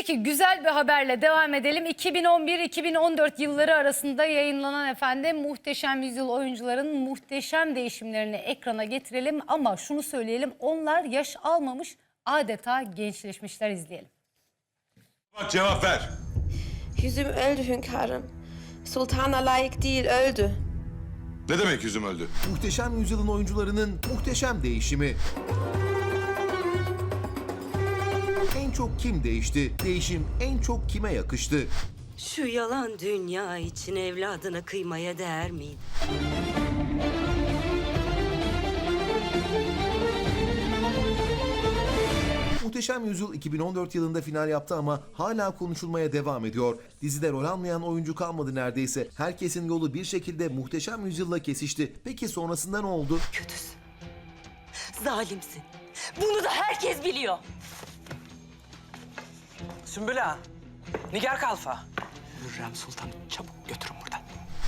Peki güzel bir haberle devam edelim. 2011-2014 yılları arasında yayınlanan efendim Muhteşem Yüzyıl oyuncuların muhteşem değişimlerini ekrana getirelim. Ama şunu söyleyelim onlar yaş almamış adeta gençleşmişler izleyelim. Bak cevap ver. Yüzüm öldü hünkârım. Sultana layık değil öldü. Ne demek yüzüm öldü? Muhteşem Yüzyılın oyuncularının muhteşem değişimi. En çok kim değişti? Değişim en çok kime yakıştı? Şu yalan dünya için evladına kıymaya değer miydi? Muhteşem Yüzyıl 2014 yılında final yaptı ama hala konuşulmaya devam ediyor. Dizide rol almayan oyuncu kalmadı neredeyse. Herkesin yolu bir şekilde Muhteşem Yüzyıl'la kesişti. Peki sonrasında ne oldu? Kötüsün. Zalimsin. Bunu da herkes biliyor. Sümbül Ağa, Nigar Kalfa. Hürrem Sultan çabuk götürün buradan.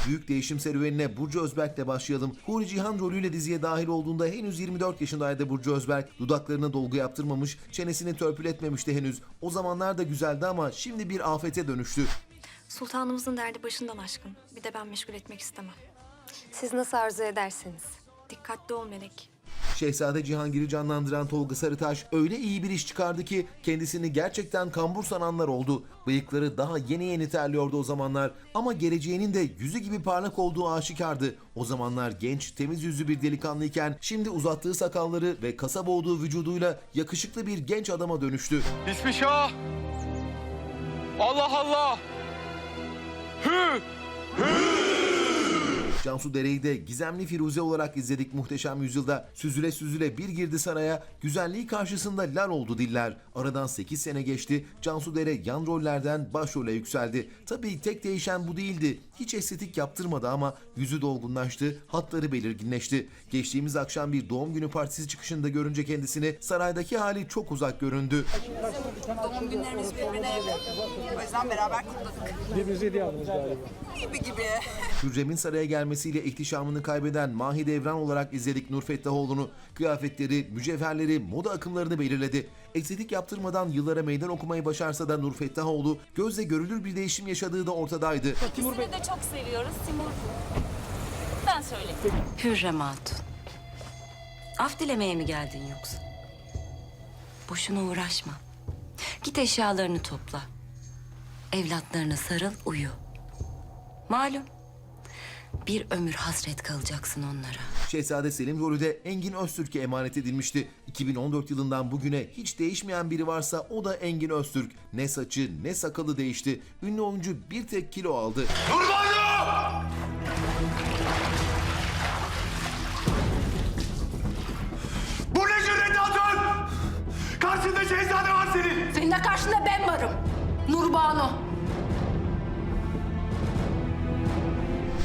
Büyük değişim serüvenine Burcu Özberk'le başlayalım. Huri Cihan rolüyle diziye dahil olduğunda henüz 24 yaşındaydı Burcu Özberk. Dudaklarına dolgu yaptırmamış, çenesini törpül etmemişti henüz. O zamanlar da güzeldi ama şimdi bir afete dönüştü. Sultanımızın derdi başından aşkın. Bir de ben meşgul etmek istemem. Siz nasıl arzu ederseniz. Dikkatli ol Melek. Şehzade Cihangir'i canlandıran Tolga Sarıtaş öyle iyi bir iş çıkardı ki kendisini gerçekten kambur sananlar oldu. Bıyıkları daha yeni yeni terliyordu o zamanlar ama geleceğinin de yüzü gibi parlak olduğu aşikardı. O zamanlar genç, temiz yüzlü bir delikanlıyken şimdi uzattığı sakalları ve kasa boğduğu vücuduyla yakışıklı bir genç adama dönüştü. Bismillah. Allah Allah. Hü. Cansu Dere'yi de gizemli Firuze olarak izledik muhteşem yüzyılda. Süzüle süzüle bir girdi saraya, güzelliği karşısında lal oldu diller. Aradan 8 sene geçti, Cansu Dere yan rollerden başrole yükseldi. Tabii tek değişen bu değildi. Hiç estetik yaptırmadı ama yüzü dolgunlaştı, hatları belirginleşti. Geçtiğimiz akşam bir doğum günü partisi çıkışında görünce kendisini saraydaki hali çok uzak göründü. Doğum günlerimiz birbirine yakın. O yüzden beraber kutladık. Birbirinize hediye aldınız galiba. Gibi gibi. Hürrem'in saraya gelmesiyle ihtişamını kaybeden Mahi Devran olarak izledik Nur Fettahoğlu'nu. Kıyafetleri, mücevherleri, moda akımlarını belirledi. Estetik yaptırmadan yıllara meydan okumayı başarsa da Nur Fettahoğlu gözle görülür bir değişim yaşadığı da ortadaydı. İkisini de çok seviyoruz. Timur. Ben söyleyeyim. Hürrem Hatun. Af dilemeye mi geldin yoksa? Boşuna uğraşma. Git eşyalarını topla. Evlatlarına sarıl, uyu. Malum. Bir ömür hasret kalacaksın onlara. Şehzade Selim rolü de Engin Öztürk'e emanet edilmişti. 2014 yılından bugüne hiç değişmeyen biri varsa o da Engin Öztürk. Ne saçı ne sakalı değişti. Ünlü oyuncu bir tek kilo aldı. Nurbanlı! Bu ne cüret hatun? Karşında şehzade var senin. Senin de karşında ben varım. Nurbanu.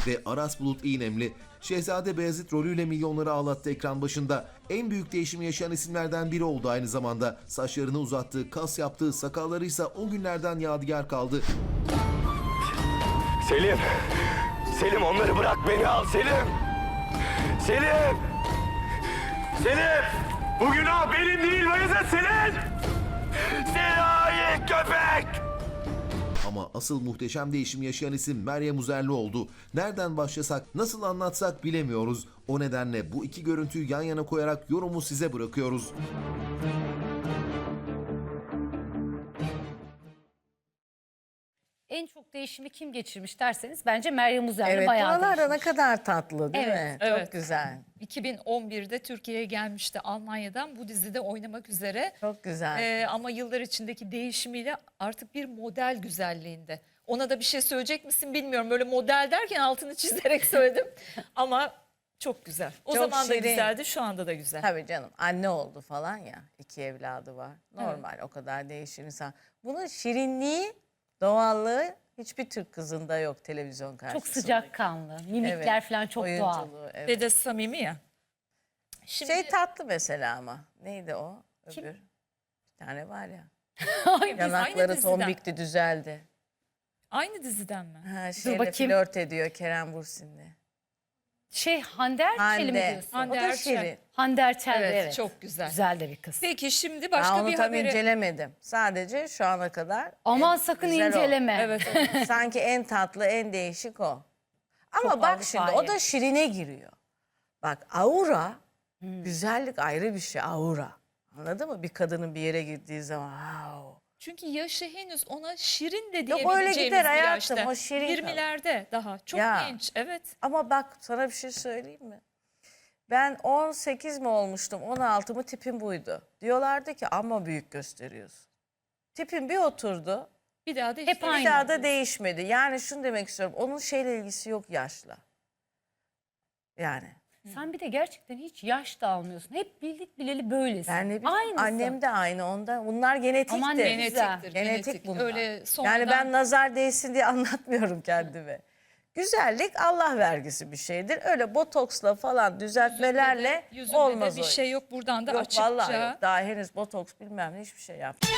Ve Aras Bulut İynemli. Şehzade Beyazıt rolüyle milyonları ağlattı ekran başında. En büyük değişimi yaşayan isimlerden biri oldu aynı zamanda. Saçlarını uzattığı, kas yaptığı, sakalları ise o günlerden yadigar kaldı. Selim. Selim onları bırak beni al Selim. Selim. Selim. Bu günah benim değil Bayezid senin. Silahi köpek. Ama asıl muhteşem değişim yaşayan isim Meryem Uzerli oldu. Nereden başlasak, nasıl anlatsak bilemiyoruz. O nedenle bu iki görüntüyü yan yana koyarak yorumu size bırakıyoruz. En çok değişimi kim geçirmiş derseniz bence Meryem Uzerli Evet bayağı da ne değişmiş. kadar tatlı değil Evet, mi? evet. Çok güzel. 2011'de Türkiye'ye gelmişti Almanya'dan bu dizide oynamak üzere. Çok güzel. Ee, ama yıllar içindeki değişimiyle artık bir model güzelliğinde. Ona da bir şey söyleyecek misin bilmiyorum. Böyle model derken altını çizerek söyledim. ama çok güzel. O Çok zaman da şirin. güzeldi, şu anda da güzel. Tabii canım anne oldu falan ya. iki evladı var. Normal o kadar değişir insan. Bunun şirinliği, doğallığı hiçbir Türk kızında yok televizyon karşısında. Çok sıcakkanlı, mimikler Evet, falan çok doğal. oyunculuğu, evet. Ve de samimi ya. Şimdi Şey tatlı mesela ama. Neydi o? Kim? Öbür. Bir tane var ya. Ay, biz aynı Yanakları diziden. tombikti düzeldi. Aynı diziden mi? Ha, şeyle bakayım. flört ediyor Kerem Bursin'le. Şey Hande Erçel'i mi Hande. diyorsun? O Hande da Erçel. şirin. Hande Erçel de Evet, evet. çok güzel. Güzel de bir kız. Peki şimdi Ben başka onu bir tam habere... incelemedim. Sadece şu ana kadar. Aman en sakın güzel o. inceleme. Evet, evet. Sanki en tatlı, en değişik o. Ama Çok bak şimdi o Avrupa'yı. da şirine giriyor. Bak aura, Hmm. güzellik ayrı bir şey aura. Anladın mı? Bir kadının bir yere gittiği zaman wow. Çünkü yaşı henüz ona şirin de Yok, diyebileceğimiz öyle gider bir hayatım, yaşta. o şirin kalır. 20'lerde daha. Çok Ya. genç. Evet. Ama bak sana bir şey söyleyeyim mi? Ben 18 mi olmuştum, 16 mı tipim buydu. Diyorlardı ki ama büyük gösteriyorsun. Tipim bir oturdu, Bir daha da Hep aynı. bir daha da değişmedi. Yani şunu demek istiyorum, onun şeyle ilgisi yok yaşla. Yani. Sen bir de gerçekten hiç yaş da almıyorsun. Hep bildik bileli böylesin. Ben ne bileyim, Aynısı. annem de aynı onda. Bunlar genetikti. Aman. Genetiktir. Genetik genetik. bunlar. Öyle sonradan... Yani ben nazar değsin diye anlatmıyorum kendime. Güzellik Allah vergisi bir şeydir. Öyle botoksla falan düzeltmelerle Yüzünde de olmaz bir o şey yok buradan da Yok açıkça. vallahi yok. Daha henüz botoks bilmem ne hiçbir şey yapmadım.